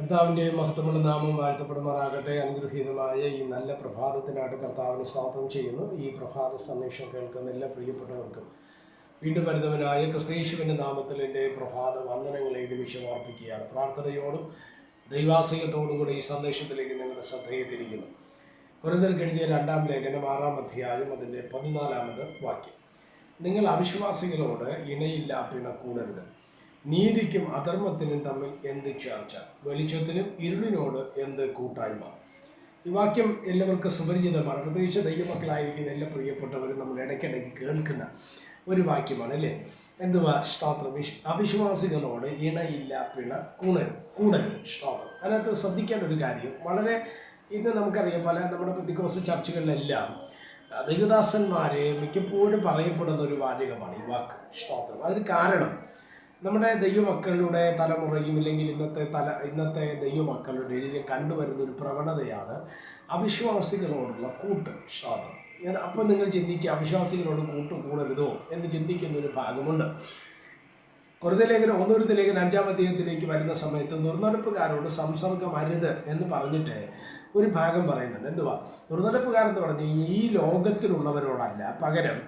കർത്താവിന്റെ മഹത്വമുള്ള നാമം വാഴ്ത്തപ്പെടുമാറാകട്ടെ. അനുഗ്രഹീതമായ ഈ നല്ല പ്രഭാതത്തിനായിട്ട് കർത്താവിന് സ്വാഗതം ചെയ്യുന്നു. ഈ പ്രഭാത സന്ദേശം കേൾക്കുന്ന എല്ലാ പ്രിയപ്പെട്ടവർക്കും വീണ്ടും വരുന്നവനായ ക്രിസ്തീശുവിന്റെ നാമത്തിൽ എന്റെ പ്രഭാത വന്ദനങ്ങളെ ഈ നിമിഷം അർപ്പിക്കുകയാണ്. പ്രാർത്ഥനയോടും ദൈവാസികത്തോടും കൂടി ഈ സന്ദേശത്തിലേക്ക് നിങ്ങളുടെ ശ്രദ്ധയെ തിരിക്കുന്നു. കുരുന്നൽ കഴിഞ്ഞ രണ്ടാം ലേഖനം ആറാം അധ്യായം അതിന്റെ പതിനാലാമത് വാക്യം. നിങ്ങൾ അവിശ്വാസികളോട് ഇണയില്ല പിണക്കൂടരുത്. നീതിക്കും അധർമ്മത്തിനും തമ്മിൽ എന്ത് ചേർച്ച? വെളിച്ചത്തിനും ഇരുളിനോട് എന്ത് കൂട്ടായ്മ? ഈ വാക്യം എല്ലാവർക്കും സുപരിചിതമാണ്. പ്രത്യേകിച്ച് ദൈവമക്കളായിരിക്കുന്ന എല്ലാ പ്രിയപ്പെട്ടവരും നമ്മൾ ഇടയ്ക്കിടയ്ക്ക് കേൾക്കുന്ന ഒരു വാക്യമാണ് അല്ലേ? എന്തുവാ സ്തോത്രം? വിശ് അവിശ്വാസികളോട് ഇണയില്ല പിണ കൂണൽ കൂടൽ സ്തോത്രം. അതിനകത്ത് ശ്രദ്ധിക്കേണ്ട ഒരു കാര്യം വളരെ ഇന്ന് നമുക്കറിയാം പല നമ്മുടെ പ്രതികോസ ചർച്ചകളിലെല്ലാം ദൈവദാസന്മാരെ മിക്കപ്പോഴും പറയപ്പെടുന്ന ഒരു വാചകമാണ് ഈ വാക്ക് സ്തോത്രം. അതിന് കാരണം നമ്മുടെ ദൈവമക്കളുടെ തലമുറയും ഇല്ലെങ്കിൽ ഇന്നത്തെ തല ഇന്നത്തെ ദൈവമക്കളുടെ ഇടയിൽ കണ്ടുവരുന്ന ഒരു പ്രവണതയാണ് അവിശ്വാസികളോടുള്ള കൂട്ട് ഞാൻ അപ്പോൾ നിങ്ങൾ ചിന്തിക്കുക അവിശ്വാസികളോട് കൂട്ട് കൂടരുതോ എന്ന് ചിന്തിക്കുന്ന ഒരു ഭാഗമുണ്ട്. കുറുത ലേഖനം ഒന്നൊരുത്ത ലേഖനം അഞ്ചാം അധ്യായത്തിലേക്ക് വരുന്ന സമയത്ത് ദുർനടപ്പുകാരോട് സംസർഗം അരുത് എന്ന് പറഞ്ഞിട്ട് ഒരു ഭാഗം പറയുന്നുണ്ട്. എന്തുവാ? ദുർനടപ്പുകാരെന്ന് കഴിഞ്ഞാൽ ഈ ലോകത്തിലുള്ളവരോടല്ല പകരം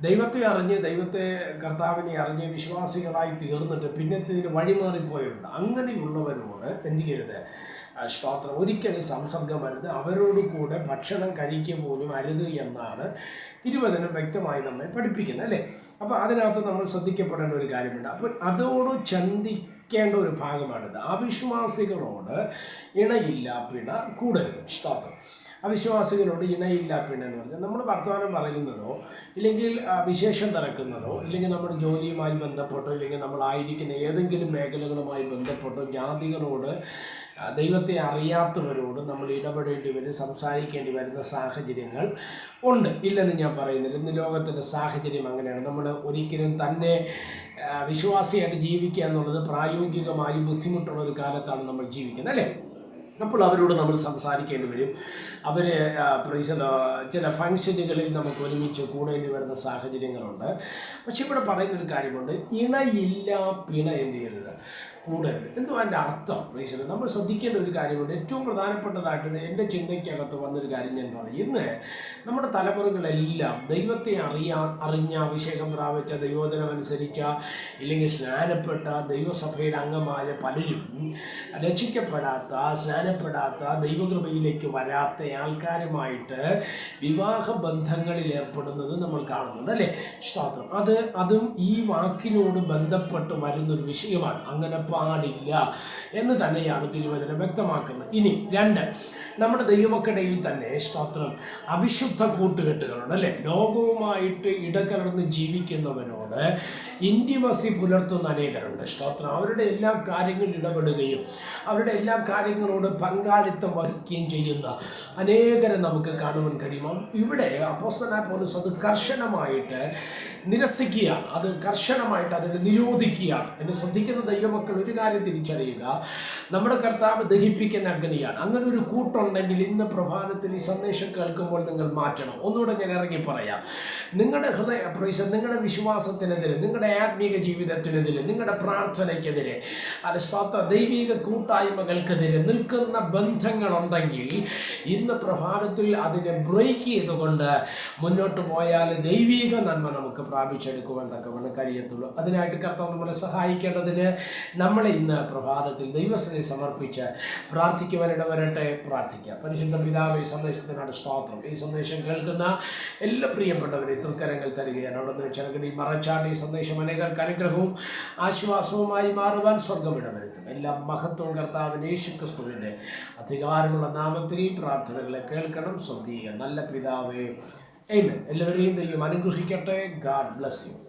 ദൈവത്തെ അറിഞ്ഞ് ദൈവത്തെ കർത്താവിനെ അറിഞ്ഞ് വിശ്വാസികളായി തീർന്നിട്ട് പിന്നത്തേതിന് വഴിമാറിപ്പോയുണ്ട് അങ്ങനെയുള്ളവരോട് എന്ത് ചെയ്യരുത് സ്തോത്രം ഒരിക്കലും സംസർഗം അരുത് അവരോട് കൂടെ ഭക്ഷണം കഴിക്കുക പോലും അരുത് എന്നാണ് തിരുവചനം വ്യക്തമായി നമ്മെ പഠിപ്പിക്കുന്നത് അല്ലേ? അപ്പോൾ അതിനകത്ത് നമ്മൾ ശ്രദ്ധിക്കപ്പെടേണ്ട ഒരു കാര്യമുണ്ട്. അപ്പോൾ അതോട് ചന്തിക്കേണ്ട ഒരു ഭാഗമാണിത്. അവിശ്വാസികളോട് ഇണയില്ല പിണ കൂടരുത്. ഇഷ്ടാത്തം അവിശ്വാസികളോട് ഇണയില്ല പിണ എന്ന് പറഞ്ഞാൽ നമ്മൾ വർത്തമാനം പറയുന്നതോ ഇല്ലെങ്കിൽ വിശേഷം തിരക്കുന്നതോ ഇല്ലെങ്കിൽ നമ്മുടെ ജോലിയുമായി ബന്ധപ്പെട്ടോ ഇല്ലെങ്കിൽ നമ്മളായിരിക്കുന്ന ഏതെങ്കിലും മേഖലകളുമായി ബന്ധപ്പെട്ടോ ജാതികളോട് ദൈവത്തെ അറിയാത്തവരോട് നമ്മൾ ഇടപെടേണ്ടി വരും സംസാരിക്കേണ്ടി വരുന്ന സാഹചര്യങ്ങൾ ഉണ്ട്. ഇല്ലെന്ന് ഞാൻ പറയുന്നില്ല. ഇന്ന് ലോകത്തിന്റെ സാഹചര്യം അങ്ങനെയാണ്. നമ്മൾ ഒരിക്കലും തന്നെ വിശ്വാസിയായിട്ട് ജീവിക്കുക എന്നുള്ളത് പ്രായോഗികമായി ബുദ്ധിമുട്ടുള്ള ഒരു കാലത്താണ് നമ്മൾ ജീവിക്കുന്നത് അല്ലേ? അപ്പോൾ അവരോട് നമ്മൾ സംസാരിക്കേണ്ടി വരും. അവർ ചില ഫങ്ഷനുകളിൽ നമുക്ക് ഒരുമിച്ച് കൂടേണ്ടി വരുന്ന സാഹചര്യങ്ങളുണ്ട്. പക്ഷെ ഇവിടെ പറയുന്നൊരു കാര്യമുണ്ട്. ഇണയില്ല പിണ എന്ത് ചെയ്യരുത് കൂടരുത്. എന്തോ അതിന്റെ അർത്ഥം റീസൺ നമ്മൾ ശ്രദ്ധിക്കേണ്ട ഒരു കാര്യമുണ്ട്. ഏറ്റവും പ്രധാനപ്പെട്ടതായിട്ട് എന്റെ ചിന്തയ്ക്കകത്ത് വന്നൊരു കാര്യം ഞാൻ പറയും. ഇന്ന് നമ്മുടെ തലമുറകളെല്ലാം ദൈവത്തെ അറിയാൻ അറിഞ്ഞ അഭിഷേകം പ്രാപിച്ച ദൈവോദനം അനുസരിച്ച ഇല്ലെങ്കിൽ സ്നാനപ്പെട്ട ദൈവസഭയുടെ അംഗമായ പലരും രക്ഷിക്കപ്പെടാത്ത സ്നാനപ്പെടാത്ത ദൈവകൃപയിലേക്ക് വരാത്ത ആൾക്കാരുമായിട്ട് വിവാഹ ബന്ധങ്ങളിൽ ഏർപ്പെടുന്നത് നമ്മൾ കാണുന്നുണ്ട് അല്ലേ? സ്തോത്രം അത് അതും ഈ വാക്കിനോട് ബന്ധപ്പെട്ട് വരുന്നൊരു വിഷയമാണ്. അങ്ങനെ പാടില്ല എന്ന് തന്നെയാണ് തിരുവചനം വ്യക്തമാക്കുന്നത്. ഇനി രണ്ട് നമ്മുടെ ദൈവമക്കിടയിൽ തന്നെ സ്തോത്രം അവിശുദ്ധ കൂട്ടുകെട്ടുകളുണ്ട് അല്ലേ? ലോകവുമായിട്ട് ഇടകലർന്ന് ജീവിക്കുന്നവരോട് ഇന്റിമസി പുലർത്തുന്ന അനേകരുണ്ട്. സ്തോത്രം അവരുടെ എല്ലാ കാര്യങ്ങളിൽ ഇടപെടുകയും അവരുടെ എല്ലാ കാര്യങ്ങളോട് പങ്കാളിത്തം വഹിക്കുകയും ചെയ്യുന്ന അനേകരെ നമുക്ക് കാണുവാൻ കഴിയും ഇവിടെ അപ്പോസ്തനായ പോലീസ് അത് കർശനമായിട്ട് നിരസിക്കുകയാണ് അത് കർശനമായിട്ട് അതിനെ നിരോധിക്കുകയാണ് എന്ന് ശ്രദ്ധിക്കുന്ന ദൈവമക്കൾ ഒരു കാര്യം തിരിച്ചറിയുക. നമ്മുടെ കർത്താവ് ദഹിപ്പിക്കുന്ന അഗ്നിയാണ്. അങ്ങനെ ഒരു കൂട്ടുണ്ടെങ്കിൽ ഇന്ന് പ്രഭാതത്തിൽ ഈ സന്ദേശം കേൾക്കുമ്പോൾ നിങ്ങൾ മാറ്റണം. ഒന്നുകൂടെ ഞാൻ ഇറങ്ങി പറയാം. നിങ്ങളുടെ ഹൃദയ പ്രൈസ നിങ്ങളുടെ വിശ്വാസത്തിനെതിരെ നിങ്ങളുടെ ആത്മീക ജീവിതത്തിനെതിരെ നിങ്ങളുടെ പ്രാർത്ഥനയ്ക്കെതിരെ അത് സ്വത്ത ദൈവിക കൂട്ടായ്മകൾക്കെതിരെ നിൽക്കുന്ന ബന്ധങ്ങളുണ്ടെങ്കിൽ ഇന്ന് പ്രഭാതത്തിൽ അതിനെ ബ്രേക്ക് ചെയ്തുകൊണ്ട് മുന്നോട്ട് പോയാൽ ദൈവിക നന്മ നമുക്ക് പ്രാപിച്ചെടുക്കുവാൻ തക്കവണ്ണം കഴിയത്തുള്ളൂ. അതിനായിട്ട് കർത്താവ് നമ്മളെ സഹായിക്കേണ്ടതിന് നമ്മളെ ഇന്ന് പ്രഭാതത്തിൽ ദൈവസ്ഥനെ സമർപ്പിച്ച് പ്രാർത്ഥിക്കുവാനിട വരട്ടെ പ്രാർത്ഥിക്കാം. പരിശുദ്ധ പിതാവ് ഈ സന്ദേശത്തിനാണ് സ്തോത്രം. ഈ സന്ദേശം കേൾക്കുന്ന എല്ലാ പ്രിയപ്പെട്ടവരെ തൃക്കരങ്ങൾ തരികയാണ് അവിടെ നിന്ന് ചെറുകടി മറച്ചാണ് ഈ സന്ദേശം അനേകർക്ക് അനുഗ്രഹവും ആശ്വാസവുമായി മാറുവാൻ സ്വർഗമിട വരുത്തും എല്ലാം മഹത്വം കർത്താവിന് യേശു ക്രിസ്തുവിന്റെ അധികാരമുള്ള നാമത്തിൽ പ്രാർത്ഥനകളെ കേൾക്കണം സ്വർഗീയ നല്ല പിതാവേ. എല്ലാവരെയും ദൈവം അനുഗ്രഹിക്കട്ടെ. God bless you